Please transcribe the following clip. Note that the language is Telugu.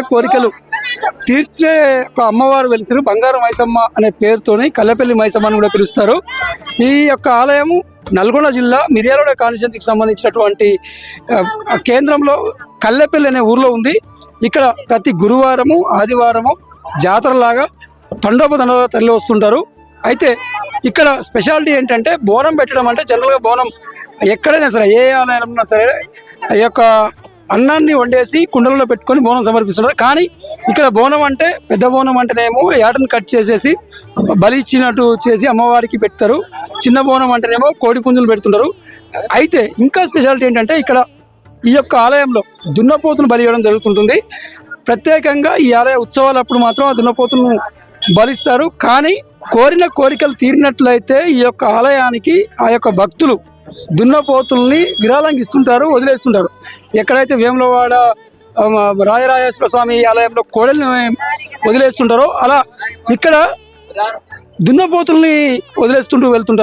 కోరిన కోరికలు తీర్చే ఒక అమ్మవారు వెలిసారు. బంగారు మైసమ్మ అనే పేరుతోని కల్లపల్లి మైసమ్మ అని కూడా పిలుస్తారు. ఈ యొక్క ఆలయము నల్గొండ జిల్లా మిర్యాలగూడ కాన్స్టిట్యున్సీకి సంబంధించినటువంటి కేంద్రంలో కల్లెపల్లి అనే ఊర్లో ఉంది. ఇక్కడ ప్రతి గురువారము ఆదివారము జాతరలాగా తండోపతండోగా తరలి వస్తుంటారు. అయితే ఇక్కడ స్పెషాలిటీ ఏంటంటే బోనం పెట్టడం అంటే జనరల్గా బోనం ఎక్కడైనా సరే ఏ ఆలయంలో సరే ఈ యొక్క అన్నాన్ని వండేసి కుండలలో పెట్టుకొని బోనం సమర్పిస్తున్నారు. కానీ ఇక్కడ బోనం అంటే పెద్ద బోనం అంటేనేమో ఏటను కట్ చేసేసి బలి ఇచ్చినట్టు చేసి అమ్మవారికి పెడతారు. చిన్న బోనం అంటేనేమో కోడి పుంజులు పెడుతుంటారు. అయితే ఇంకా స్పెషాలిటీ ఏంటంటే ఇక్కడ ఈ యొక్క ఆలయంలో దున్నపోతును బలి ఇవ్వడం జరుగుతుంటుంది. ప్రత్యేకంగా ఈ ఆలయ ఉత్సవాలప్పుడు మాత్రం ఆ దున్నపోతును బలిస్తారు. కానీ కోరిన కోరికలు తీరినట్లయితే ఈ యొక్క ఆలయానికి ఆ యొక్క భక్తులు దున్నపోతుల్ని విరాళంగిస్తుంటారు వదిలేస్తుంటారు. ఎక్కడైతే వేములవాడ రాజరాజేశ్వర స్వామి ఆలయంలో కోడల్ని వదిలేస్తుంటారో అలా ఇక్కడ దున్నపోతుల్ని వదిలేస్తుంటూ వెళ్తుంటారు.